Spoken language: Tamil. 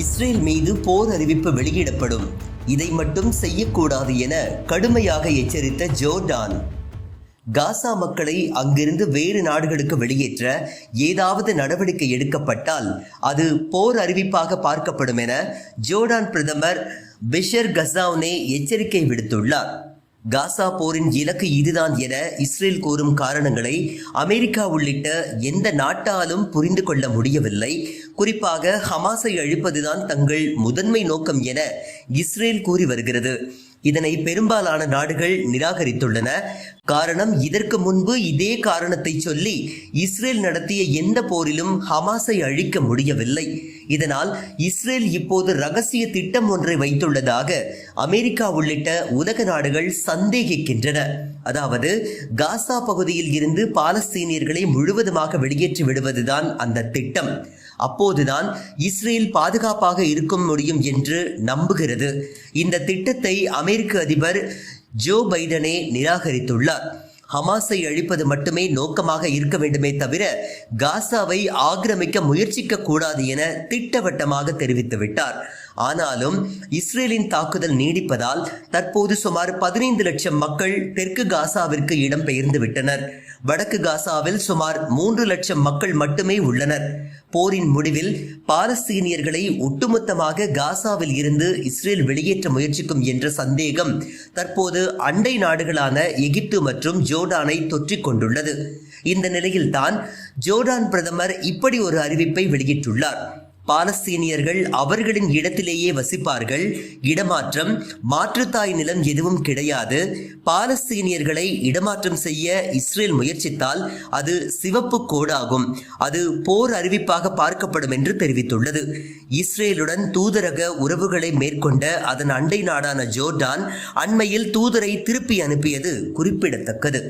இஸ்ரேல் மீது போர் அறிவிப்பு வெளியிடப்படும். இதை மட்டும் செய்யக்கூடாது என கடுமையாக எச்சரித்த ஜோர்டான். காசா மக்களை அங்கிருந்து வேறு நாடுகளுக்கு வெளியேற்ற ஏதாவது நடவடிக்கை எடுக்கப்பட்டால் அது போர் அறிவிப்பாக பார்க்கப்படும் என ஜோர்டான் பிரதமர் பிஷர் கசாவ்னே எச்சரிக்கை விடுத்துள்ளார். காசா போரின் இலக்கு இதுதான் என இஸ்ரேல் கூறும் காரணங்களை அமெரிக்கா உள்ளிட்ட எந்த நாட்டாலும் புரிந்து கொள்ள முடியவில்லை. குறிப்பாக ஹமாஸை அழிப்பதுதான் தங்கள் முதன்மை நோக்கம் என இஸ்ரேல் கூறி வருகிறது. இதனை பெரும்பாலான நாடுகள் நிராகரித்துள்ளன. காரணம் இதற்கு முன்பு இதே காரணத்தை சொல்லி இஸ்ரேல் நடத்திய எந்த போரிலும் ஹமாஸை அழிக்க முடியவில்லை. இதனால் இஸ்ரேல் இப்போது ரகசிய திட்டம் ஒன்றை வைத்துள்ளதாக அமெரிக்கா உள்ளிட்ட உலக நாடுகள் சந்தேகிக்கின்றன. அதாவது காசா பகுதியில் இருந்து பாலஸ்தீனியர்களை முழுவதுமாக வெளியேற்றி விடுவதுதான் அந்த திட்டம். அப்போதுதான் இஸ்ரேல் பாதுகாப்பாக இருக்க முடியும் என்று நம்புகிறது. இந்த திட்டத்தை அமெரிக்க அதிபர் ஜோ பைடனே நிராகரித்துள்ளார். ஹமாஸை அழிப்பது மட்டுமே நோக்கமாக இருக்க வேண்டுமே தவிர காசாவை ஆக்கிரமிக்க முயற்சிக்க கூடாது என திட்டவட்டமாக தெரிவித்துவிட்டார். ஆனாலும் இஸ்ரேலின் தாக்குதல் நீடிப்பதால் தற்போது சுமார் பதினைந்து லட்சம் மக்கள் தெற்கு காசாவிற்கு இடம்பெயர்ந்து விட்டனர் வடக்கு காசாவில் சுமார் மூன்று லட்சம் மக்கள் மட்டுமே உள்ளனர். போரின் முடிவில் பாலஸ்தீனியர்களை ஒட்டுமொத்தமாக காசாவில் இருந்து இஸ்ரேல் வெளியேற்ற முயற்சிக்கும் என்ற சந்தேகம் தற்போது அண்டை நாடுகளான எகிப்து மற்றும் ஜோர்டானை தொற்றிக் கொண்டுள்ளது. இந்த நிலையில்தான் ஜோர்டான் பிரதமர் இப்படி ஒரு அறிவிப்பை வெளியிட்டுள்ளார். பாலஸ்தீனியர்கள் அவர்களின் இடத்திலேயே வசிப்பார்கள். இடமாற்றம் மாற்றுத்தாய் நிலம் எதுவும் கிடையாது. பாலஸ்தீனியர்களை இடமாற்றம் செய்ய இஸ்ரேல் முயற்சித்தால் அது சிவப்பு கோடாகும். அது போர் அறிவிப்பாக பார்க்கப்படும் என்று தெரிவித்துள்ளது. இஸ்ரேலுடன் தூதரக உறவுகளை மேற்கொண்ட அதன் அண்டை நாடான ஜோர்டான் அண்மையில் தூதரை திருப்பி அனுப்பியது குறிப்பிடத்தக்கது.